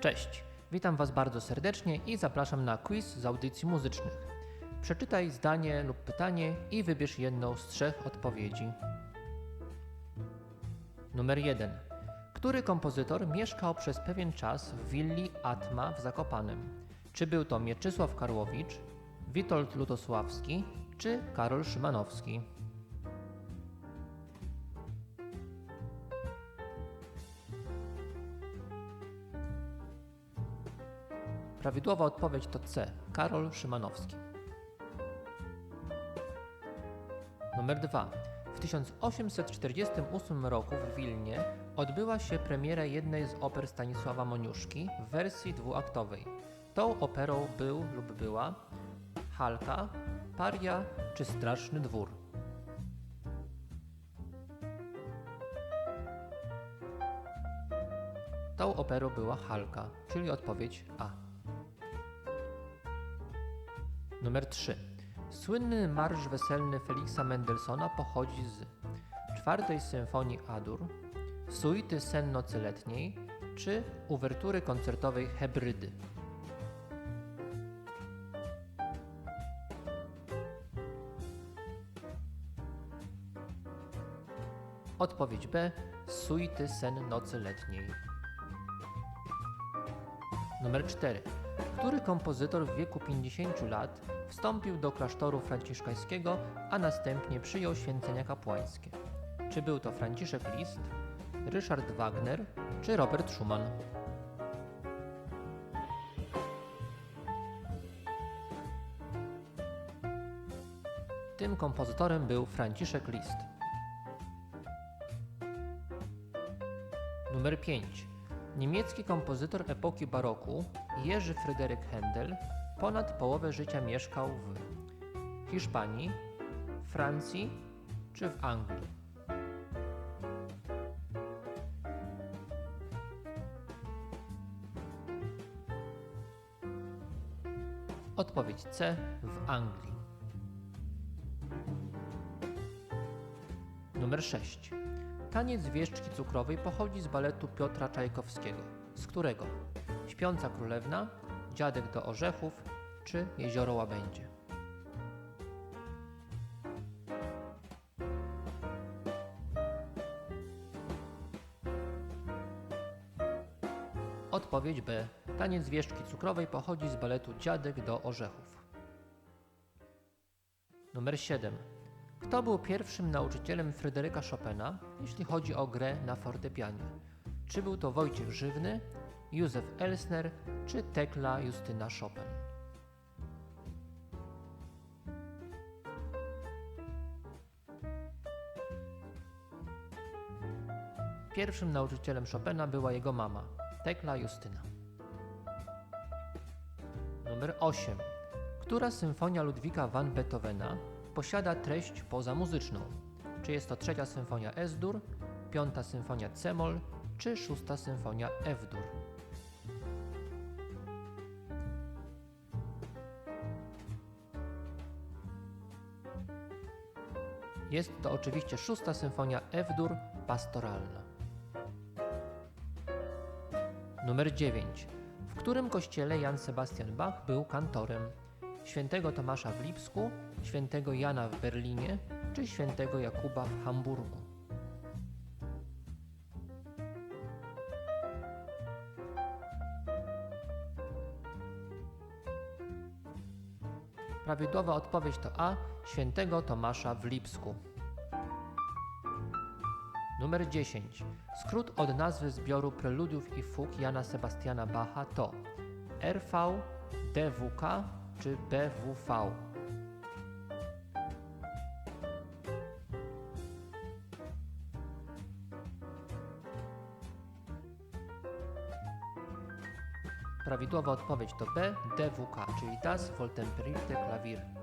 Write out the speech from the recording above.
Cześć, witam Was bardzo serdecznie i zapraszam na quiz z audycji muzycznych. Przeczytaj zdanie lub pytanie i wybierz jedną z trzech odpowiedzi. Numer 1. Który kompozytor mieszkał przez pewien czas w willi Atma w Zakopanem? Czy był to Mieczysław Karłowicz, Witold Lutosławski czy Karol Szymanowski? Prawidłowa odpowiedź to C. Karol Szymanowski. Numer 2. W 1848 roku w Wilnie odbyła się premiera jednej z oper Stanisława Moniuszki w wersji dwuaktowej. Tą operą był lub była Halka, Paria czy Straszny Dwór. Tą operą była Halka, czyli odpowiedź A. Numer 3. Słynny marsz weselny Feliksa Mendelssohna pochodzi z czwartej symfonii Adur, suity Sen nocy letniej czy uwertury koncertowej Hebrydy. Odpowiedź B. Suity Sen nocy letniej. Numer 4. Który kompozytor w wieku 50 lat wstąpił do klasztoru franciszkańskiego, a następnie przyjął święcenia kapłańskie? Czy był to Franciszek Liszt, Ryszard Wagner czy Robert Schumann? Tym kompozytorem był Franciszek Liszt. Numer 5. Niemiecki kompozytor epoki baroku Jerzy Fryderyk Händel ponad połowę życia mieszkał w Hiszpanii, Francji czy w Anglii. Odpowiedź C w Anglii. Numer 6. Taniec wieszczki cukrowej pochodzi z baletu Piotra Czajkowskiego. Z którego? Śpiąca Królewna, Dziadek do Orzechów czy Jezioro Łabędzie? Odpowiedź B. Taniec wieszczki cukrowej pochodzi z baletu Dziadek do Orzechów. Numer 7. Kto był pierwszym nauczycielem Fryderyka Chopina, jeśli chodzi o grę na fortepianie? Czy był to Wojciech Żywny, Józef Elsner czy Tekla Justyna Chopin? Pierwszym nauczycielem Chopina była jego mama, Tekla Justyna. Numer 8. Która symfonia Ludwika van Beethovena posiada treść pozamuzyczną? Czy jest to trzecia symfonia S-dur, piąta symfonia C-moll czy szósta symfonia F-dur? Jest to oczywiście szósta symfonia F-dur pastoralna. Numer 9. W którym kościele Jan Sebastian Bach był kantorem? Świętego Tomasza w Lipsku, świętego Jana w Berlinie czy świętego Jakuba w Hamburgu? Prawidłowa odpowiedź to A. Świętego Tomasza w Lipsku. Numer 10. Skrót od nazwy zbioru preludiów i fug Jana Sebastiana Bacha to RV, DWK czy BWV. Prawidłowa odpowiedź to B, DWK, czyli Das Wohltemperierte Klavier.